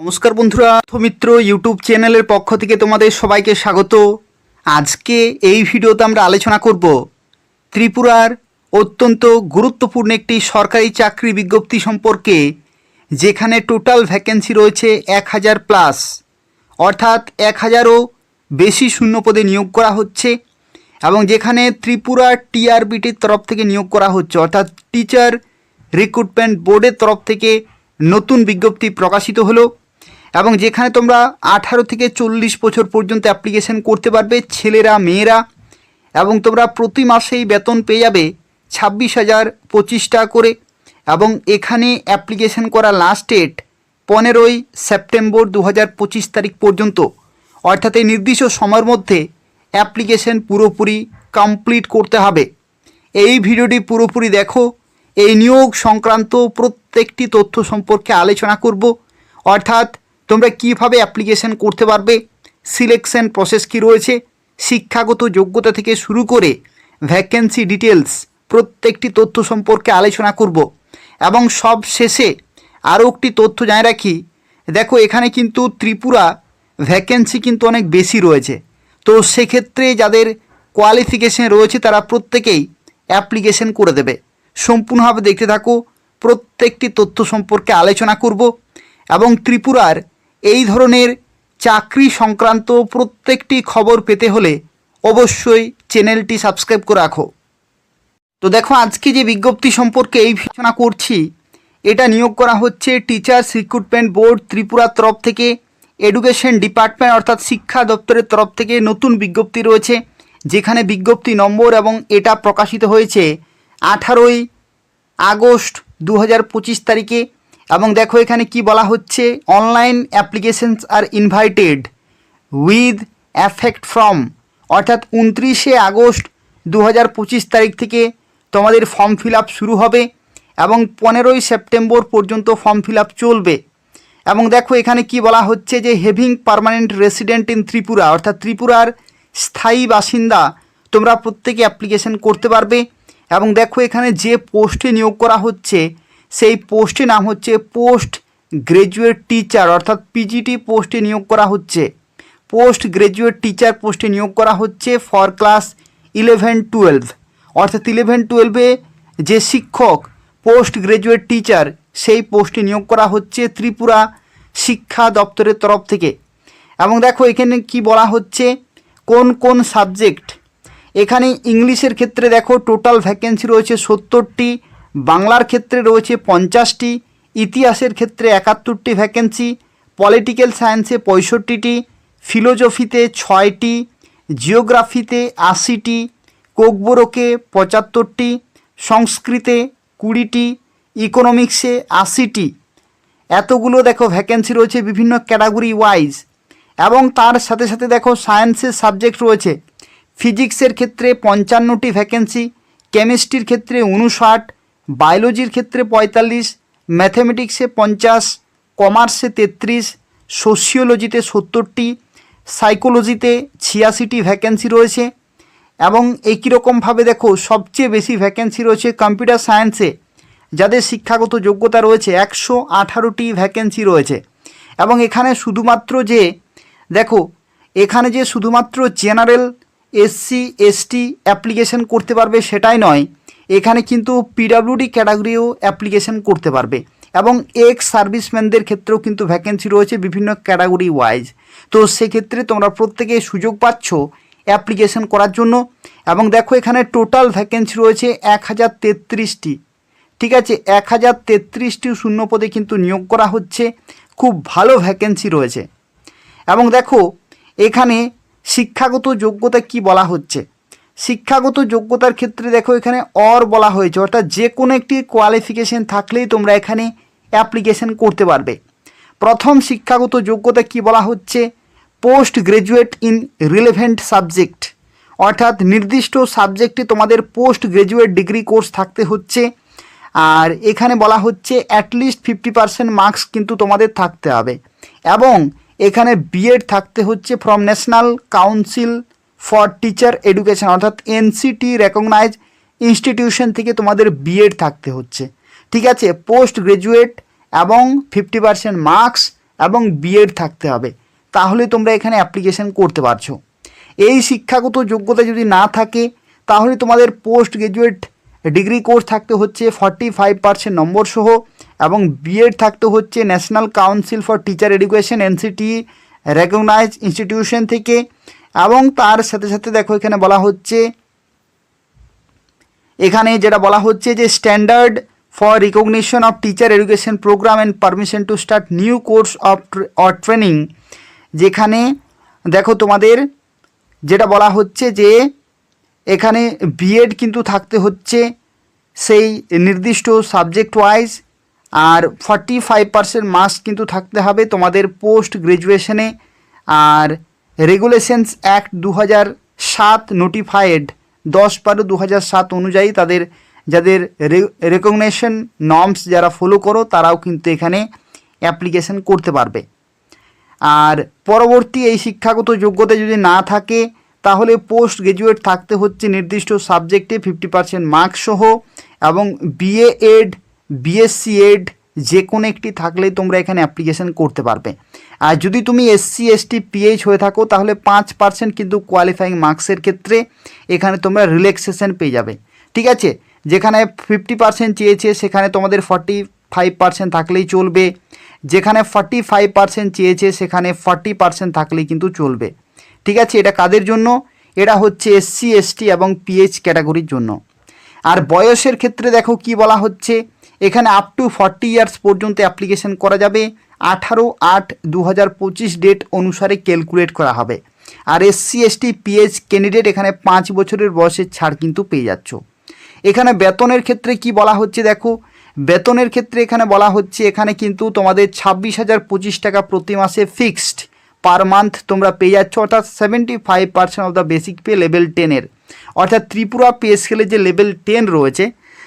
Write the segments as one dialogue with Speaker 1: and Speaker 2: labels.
Speaker 1: নমস্কার বন্ধুরা মিত্র ইউটিউব চ্যানেলের পক্ষ থেকে তোমাদের সবাইকে স্বাগত। আজকে এই ভিডিওতে আমরা আলোচনা করব ত্রিপুরার অত্যন্ত গুরুত্বপূর্ণ একটি সরকারি চাকরি বিজ্ঞপ্তি সম্পর্কে, যেখানে টোটাল ভ্যাকেন্সি রয়েছে এক হাজার প্লাস অর্থাৎ এক হাজারও বেশি শূন্য পদে নিয়োগ করা হচ্ছে এবং যেখানে ত্রিপুরা টিআরবিটির তরফ থেকে নিয়োগ করা হচ্ছে, অর্থাৎ টিচার রিক্রুটমেন্ট বোর্ডের তরফ থেকে নতুন বিজ্ঞপ্তি প্রকাশিত হলো। এবং যেখানে তোমরা আঠারো থেকে চল্লিশ বছর পর্যন্ত অ্যাপ্লিকেশন করতে পারবে, ছেলেরা, মেয়েরা, এবং তোমরা প্রতি মাসেই বেতন পেয়ে যাবে ছাব্বিশ হাজার পঁচিশ টাকা করে। এবং এখানে অ্যাপ্লিকেশন করা লাস্ট ডেট পনেরোই সেপ্টেম্বর দু পঁচিশ তারিখ পর্যন্ত। অর্থাৎ এই নির্দিষ্ট সময়ের মধ্যে অ্যাপ্লিকেশন পুরোপুরি কমপ্লিট করতে হবে। এই ভিডিওটি পুরোপুরি দেখো। এই নিয়োগ সংক্রান্ত প্রত্যেকটি তথ্য সম্পর্কে আলোচনা করব। অর্থাৎ তোমরা কীভাবে অ্যাপ্লিকেশন করতে পারবে? সিলেকশন প্রসেস কি রয়েছে? শিক্ষাগত যোগ্যতা থেকে শুরু করে ভ্যাকেন্সি ডিটেলস প্রত্যেকটি তথ্য সম্পর্কে আলোচনা করব। এবং সব শেষে আরও একটি তথ্য জানিয়ে রাখি। দেখো, এখানে কিন্তু ত্রিপুরা ভ্যাকেন্সি কিন্তু অনেক বেশি রয়েছে। তো সেক্ষেত্রে যাদের কোয়ালিফিকেশন রয়েছে, তারা প্রত্যেকেই অ্যাপ্লিকেশন করে দেবে। সম্পূর্ণভাবে দেখতে থাকো, প্রত্যেকটি তথ্য সম্পর্কে আলোচনা করব। এবং ত্রিপুরার এই ধরনের চাকরি সংক্রান্ত প্রত্যেকটি খবর পেতে হলে অবশ্যই চ্যানেলটি সাবস্ক্রাইব করে রাখো। তো দেখো, আজকে যে বিজ্ঞপ্তি সম্পর্কে এই আলোচনা করছি, এটা নিয়োগ করা হচ্ছে টিচার্স রিক্রুটমেন্ট বোর্ড ত্রিপুরার তরফ থেকে এডুকেশন ডিপার্টমেন্ট অর্থাৎ শিক্ষা দপ্তরের তরফ থেকে নতুন বিজ্ঞপ্তি রয়েছে, যেখানে বিজ্ঞপ্তি নম্বর এবং এটা প্রকাশিত হয়েছে আঠারোই আগস্ট দু হাজার পঁচিশ তারিখে। এবং দেখো এখানে কি বলা হচ্ছে? Online applications are invited with effect from অর্থাৎ উনত্রিশে আগস্ট দু হাজার পঁচিশ তারিখ থেকে তোমাদের ফর্ম ফিল শুরু হবে এবং পনেরোই সেপ্টেম্বর পর্যন্ত ফর্ম ফিল চলবে। এবং দেখো এখানে কি বলা হচ্ছে যে having permanent resident in Tripura, অর্থাৎ ত্রিপুরার স্থায়ী বাসিন্দা তোমরা প্রত্যেকে অ্যাপ্লিকেশন করতে পারবে। এবং দেখো এখানে যে পোস্টে নিয়োগ করা হচ্ছে সেই পোস্টে নাম হচ্ছে পোস্ট গ্রাজুয়েট টিচার, অর্থাৎ পিজিটি পোস্টে নিয়োগ করা হচ্ছে। পোস্ট গ্রাজুয়েট টিচার পোস্টে নিয়োগ করা হচ্ছে ফর ক্লাস ইলেভেন টুয়েলভ। অর্থাৎ ইলেভেন টুয়েলভে যে শিক্ষক পোস্ট গ্রাজুয়েট টিচার, সেই পোস্টে নিয়োগ করা হচ্ছে ত্রিপুরা শিক্ষা দপ্তরের তরফ থেকে। এবং দেখো এখানে কি বলা হচ্ছে, কোন কোন সাবজেক্ট। এখানে ইংলিশের ক্ষেত্রে দেখো টোটাল ভ্যাকেন্সি রয়েছে সত্তরটি বাংলার ক্ষেত্রে রয়েছে পঞ্চাশটি, ইতিহাসের ক্ষেত্রে একাত্তরটি ভ্যাকেন্সি পলিটিক্যাল সায়েন্সে পঁয়ষট্টিটি ফিলোজফিতে ছয়টি জিওগ্রাফিতে আশিটি, কোকবোরোকে পঁচাত্তরটি, সংস্কৃতে কুড়িটি ইকোনমিক্সে আশিটি। এতগুলো দেখো ভ্যাকেন্সি রয়েছে বিভিন্ন ক্যাটাগরি ওয়াইজ এবং তার সাথে সাথে দেখো সায়েন্সের সাবজেক্ট রয়েছে। ফিজিক্সের ক্ষেত্রে পঞ্চান্নটি ভ্যাকেন্সি কেমিস্ট্রির ক্ষেত্রে উনষাট বায়োলজির ক্ষেত্রে পঁয়তাল্লিশ, ম্যাথমেটিক্সে পঞ্চাশ, কমার্সে তেত্রিশ সোশিওলজিতে সত্তরটি, সাইকোলজিতে ছিয়াশিটি ভ্যাকেন্সি রয়েছে এবং একই রকমভাবে দেখো, সবচেয়ে বেশি ভ্যাকেন্সি রয়েছে কম্পিউটার সায়েন্সে, যাদের শিক্ষাগত যোগ্যতা রয়েছে একশো আঠারোটি ভ্যাকেন্সি রয়েছে। এবং এখানে শুধুমাত্র যে, দেখো, এখানে যে শুধুমাত্র জেনারেল, এসসি, এসটি অ্যাপ্লিকেশন করতে পারবে সেটাই নয় এখানে কিন্তু পিডাব্লিউডি ক্যাটাগরিও অ্যাপ্লিকেশন করতে পারবে এবং এক্স সার্ভিসম্যানদের ক্ষেত্রেও কিন্তু ভ্যাকেন্সি রয়েছে বিভিন্ন ক্যাটাগরি ওয়াইজ তো সেক্ষেত্রে তোমরা প্রত্যেকে সুযোগ পাচ্ছ অ্যাপ্লিকেশন করার জন্য এবং দেখো এখানে টোটাল ভ্যাকেন্সি রয়েছে এক হাজার তেত্রিশটি। ঠিক আছে, এক হাজার তেত্রিশটি শূন্যপদে কিন্তু নিয়োগ করা হচ্ছে, খুব ভালো ভ্যাকেন্সি রয়েছে। এবং দেখো এখানে শিক্ষাগত যোগ্যতা কি বলা হচ্ছে? শিক্ষাগত যোগ্যতার ক্ষেত্রে দেখো এখানে অর বলা হয়েছে, অর্থাৎ যে কোনো একটি কোয়ালিফিকেশন থাকলেই তোমরা এখানে অ্যাপ্লিকেশন করতে পারবে। প্রথম শিক্ষাগত যোগ্যতা কি বলা হচ্ছে? Post graduate in relevant subject অর্থাৎ নির্দিষ্ট সাবজেক্টে তোমাদের পোস্ট গ্রাজুয়েট ডিগ্রি কোর্স থাকতে হচ্ছে, আর এখানে বলা হচ্ছে অ্যাটলিস্ট ফিফটি পার্সেন্ট মার্কস কিন্তু তোমাদের থাকতে হবে। এবং এখানে বিএড থাকতে হচ্ছে from National Council for Teacher Education অর্থাৎ এনসিটি রেকগনাইজ ইনস্টিটিউশন থেকে তোমাদের বিএড থাকতে হচ্ছে। ঠিক আছে? পোস্ট গ্রাজুয়েট এবং ফিফটি পার্সেন্ট মার্কস এবং বিএড থাকতে হবে। তাহলে তোমরা এখানে অ্যাপ্লিকেশন করতে পারছ। এই শিক্ষাগত যোগ্যতা যদি না থাকে, তাহলে তোমাদের পোস্ট গ্রাজুয়েট ডিগ্রি কোর্স থাকতে হচ্ছে ফর্টি ফাইভ পার্সেন্ট নম্বর সহ এবং বিএড থাকতে হচ্ছে National Council for Teacher Education NCT recognise institution থেকে এবং তার সাথে সাথে দেখো এখানে বলা হচ্ছে, এখানে যেটা বলা হচ্ছে যে standard for recognition of teacher education programme and permission to start new course of or training যেখানে দেখো তোমাদের যেটা বলা হচ্ছে যে এখানে বিএড কিন্তু থাকতে হচ্ছে সেই নির্দিষ্ট সাবজেক্ট ওয়াইজ আর ফর্টি ফাইভ পার্সেন্ট মার্কস কিন্তু থাকতে হবে তোমাদের পোস্ট গ্রাজুয়েশনে আর রেগুলেশনস অ্যাক্ট দু সাত নোটিফাইড দশ বারো দু সাত অনুযায়ী তাদের, যাদের রেকগনেশন নর্মস যারা ফলো করো, তারাও কিন্তু এখানে অ্যাপ্লিকেশন করতে পারবে। আর পরবর্তী এই শিক্ষাগত যোগ্যতা যদি না থাকে, তাহলে পোস্ট গ্রাজুয়েট থাকতে হচ্ছে নির্দিষ্ট সাবজেক্টে ফিফটি পার্সেন্ট মার্কস সহ এবং বিএ এড বিএসসি এড যে কোনো একটি থাকলে তোমরা এখানে অ্যাপ্লিকেশন করতে পারবে। আর যদি তুমি এসসি এসটি পিএইচ হয়ে থাকো, তাহলে পাঁচ পার্সেন্ট কিন্তু কোয়ালিফাইং মার্কসের ক্ষেত্রে এখানে তোমরা রিল্যাক্সেশন পেয়ে যাবে। ঠিক আছে? যেখানে ফিফটি পার্সেন্ট চেয়েছে, সেখানে তোমাদের ফর্টি ফাইভ পার্সেন্ট থাকলেই চলবে। যেখানে ফর্টি ফাইভ পার্সেন্ট চেয়েছে, সেখানে ফর্টি পার্সেন্ট থাকলেই কিন্তু চলবে। ঠিক আছে? এটা কাদের জন্য? এটা হচ্ছে এসসি এসটি এবং পিএইচ ক্যাটাগরির জন্য। আর বয়সের ক্ষেত্রে দেখো কি বলা হচ্ছে? এখানে আপ টু ফর্টি ইয়ার্স পর্যন্ত অ্যাপ্লিকেশন করা যাবে। আঠারো আট দু ডেট অনুসারে ক্যালকুলেট করা হবে। আর এসসি এসটি পিএইচ ক্যান্ডিডেট এখানে পাঁচ বছরের বয়সের ছাড় কিন্তু পেয়ে যাচ্ছ। এখানে বেতনের ক্ষেত্রে কি বলা হচ্ছে দেখো? বেতনের ক্ষেত্রে এখানে বলা হচ্ছে, এখানে কিন্তু তোমাদের ছাব্বিশ হাজার পঁচিশ টাকা প্রতি মাসে ফিক্সড পার মান্থ তোমরা পেয়ে যাচ্ছ। অর্থাৎ seventy five percent of the basic pay level টেনের অর্থাৎ ত্রিপুরা পে স্কেলে যে লেভেল টেন রয়েছে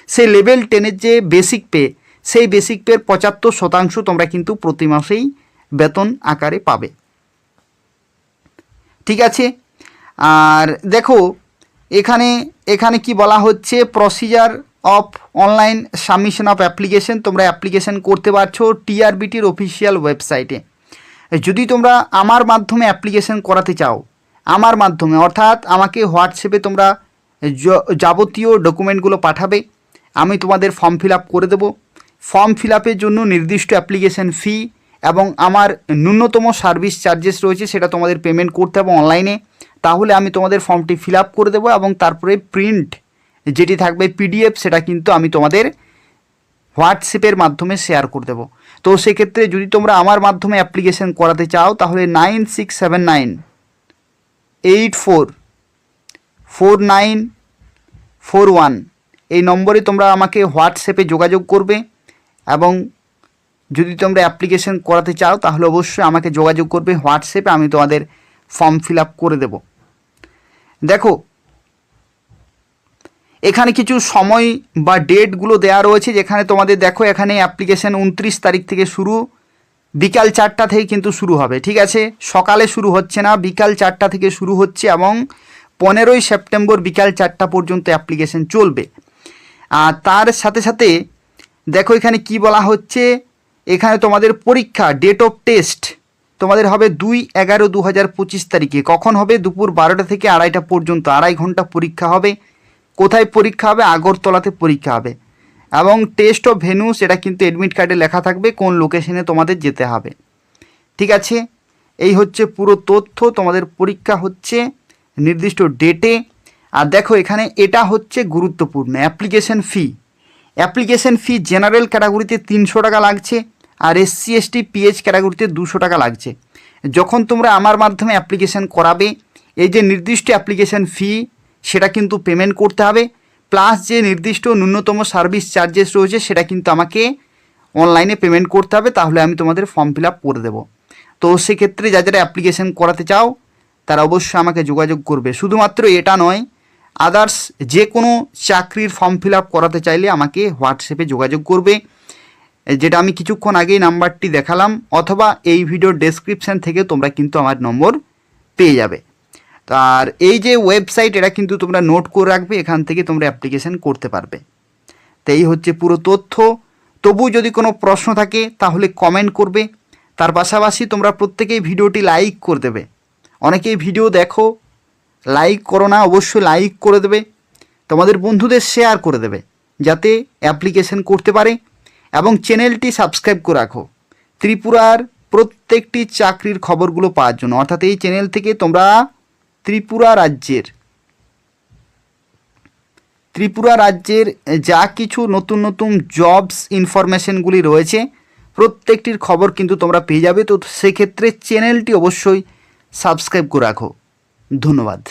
Speaker 1: সেই লেভেল টেনের যে বেসিক পে সেই বেসিক পের পঁচাত্তর শতাংশ তোমরা কিন্তু প্রতি মাসেই বেতন আকারে পাবে। ঠিক আছে? আর দেখো, এখানে এখানে কি বলা হচ্ছে? Procedure of online submission of application তোমরা অ্যাপ্লিকেশন করতে পারছ টিআরবিটির অফিসিয়াল ওয়েবসাইটে যদি তোমরা আমার মাধ্যমে অ্যাপ্লিকেশন করাতে চাও, আমার মাধ্যমে, অর্থাৎ আমাকে হোয়াটসঅ্যাপে তোমরা যাবতীয় ডকুমেন্টগুলো পাঠাবে আমি তোমাদের ফর্ম ফিল করে দেবো। ফর্ম ফিল জন্য নির্দিষ্ট অ্যাপ্লিকেশন ফি এবং আমার ন্যূনতম সার্ভিস চার্জেস রয়েছে, সেটা তোমাদের পেমেন্ট করতে হবে অনলাইনে তাহলে আমি তোমাদের ফর্মটি ফিল করে দেবো এবং তারপরে প্রিন্ট যেটি থাকবে পিডিএফ সেটা কিন্তু আমি তোমাদের হোয়াটসঅ্যাপের মাধ্যমে শেয়ার করে দেবো। তো সেক্ষেত্রে যদি তোমরা আমার মাধ্যমে অ্যাপ্লিকেশন করাতে চাও, তাহলে nine six seven nine eight four four nine four one এই নম্বরে তোমরা আমাকে হোয়াটসঅ্যাপে যোগাযোগ করবে এবং যদি তোমরা অ্যাপ্লিকেশন করাতে চাও, তাহলে অবশ্যই আমাকে যোগাযোগ করবে হোয়াটসঅ্যাপে, আমি তোমাদের ফর্ম ফিল আপ করে দেব। দেখো, এখানে কিছু সময় বা ডেটগুলো দেওয়া রয়েছে, যেখানে তোমাদের দেখো, এখানে অ্যাপ্লিকেশন উনত্রিশ তারিখ থেকে শুরু, বিকাল চারটা থেকে কিন্তু শুরু হবে, ঠিক আছে? সকালে শুরু হচ্ছে না, বিকাল চারটা থেকে শুরু হচ্ছে এবং পনেরোই সেপ্টেম্বর বিকাল চারটা পর্যন্ত অ্যাপ্লিকেশন চলবে। তার সাথে সাথে দেখো এখানে কি বলা হচ্ছে? এখানে তোমাদের পরীক্ষা ডেট অফ টেস্ট তোমাদের হবে দুই এগারো দু হাজার পঁচিশ তারিখে। কখন হবে? দুপুর বারোটা থেকে আড়াইটা পর্যন্ত। আড়াই ঘণ্টা পরীক্ষা হবে। কোথায় পরীক্ষা হবে? আগরতলাতে পরীক্ষা হবে। এবং টেস্ট অফ ভেনু সেটা কিন্তু অ্যাডমিট কার্ডে লেখা থাকবে, কোন লোকেশনে তোমাদের যেতে হবে। ঠিক আছে? এই হচ্ছে পুরো তথ্য। তোমাদের পরীক্ষা হচ্ছে নির্দিষ্ট ডেটে আর দেখো এখানে এটা হচ্ছে গুরুত্বপূর্ণ application fee application fee general ক্যাটাগরিতে তিনশো টাকা লাগছে আর এসসি এসটি পিএইচ ক্যাটাগরিতে দুশো টাকা লাগছে। যখন তোমরা আমার মাধ্যমে অ্যাপ্লিকেশন করাবে, এই যে নির্দিষ্ট অ্যাপ্লিকেশন ফি সেটা কিন্তু পেমেন্ট করতে হবে প্লাস যে নির্দিষ্ট ন্যূনতম সার্ভিস চার্জেস রয়েছে, সেটা কিন্তু আমাকে অনলাইনে পেমেন্ট করতে হবে, তাহলে আমি তোমাদের ফর্ম ফিল আপ করে দেবো। তো সেক্ষেত্রে যা যারা অ্যাপ্লিকেশন করাতে চাও, তারা অবশ্যই আমাকে যোগাযোগ করবে। শুধুমাত্র এটা নয় আদার্স যে কোনো চাকরির ফর্ম ফিল আপ করাতে চাইলে আমাকে হোয়াটসঅ্যাপে যোগাযোগ করবে। যেটা আমি কিছুক্ষণ আগেই নাম্বারটি দেখালাম, অথবা এই ভিডিওর ডেসক্রিপশান থেকে তোমরা কিন্তু আমার নম্বর পেয়ে যাবে। আর এই যে ওয়েবসাইট এটা কিন্তু তোমরা নোট করে রাখবে, এখান থেকে তোমরা অ্যাপ্লিকেশন করতে পারবে। তো এই হচ্ছে পুরো তথ্য। তবু যদি কোনো প্রশ্ন থাকে, তাহলে কমেন্ট করবে। তার পাশাপাশি তোমরা প্রত্যেকেই ভিডিওটি লাইক করে দেবে। অনেকেই ভিডিও দেখো লাইক করো না, অবশ্যই লাইক করে দেবে। তোমাদের বন্ধুদের শেয়ার করে দেবে, যাতে অ্যাপ্লিকেশন করতে পারে। এবং চ্যানেলটি সাবস্ক্রাইব করে রাখো। ত্রিপুরার প্রত্যেকটি চাকরির খবরগুলো পাওয়ার জন্য। অর্থাৎ এই চ্যানেল থেকে তোমরা ত্রিপুরা রাজ্যের ত্রিপুরা রাজ্যের যা কিছু নতুন নতুন জবস ইনফরমেশনগুলি রয়েছে, প্রত্যেকটির খবর কিন্তু তোমরা পেয়ে যাবে। তো সেক্ষেত্রে চ্যানেলটি অবশ্যই সাবস্ক্রাইব করে রাখো। ধন্যবাদ।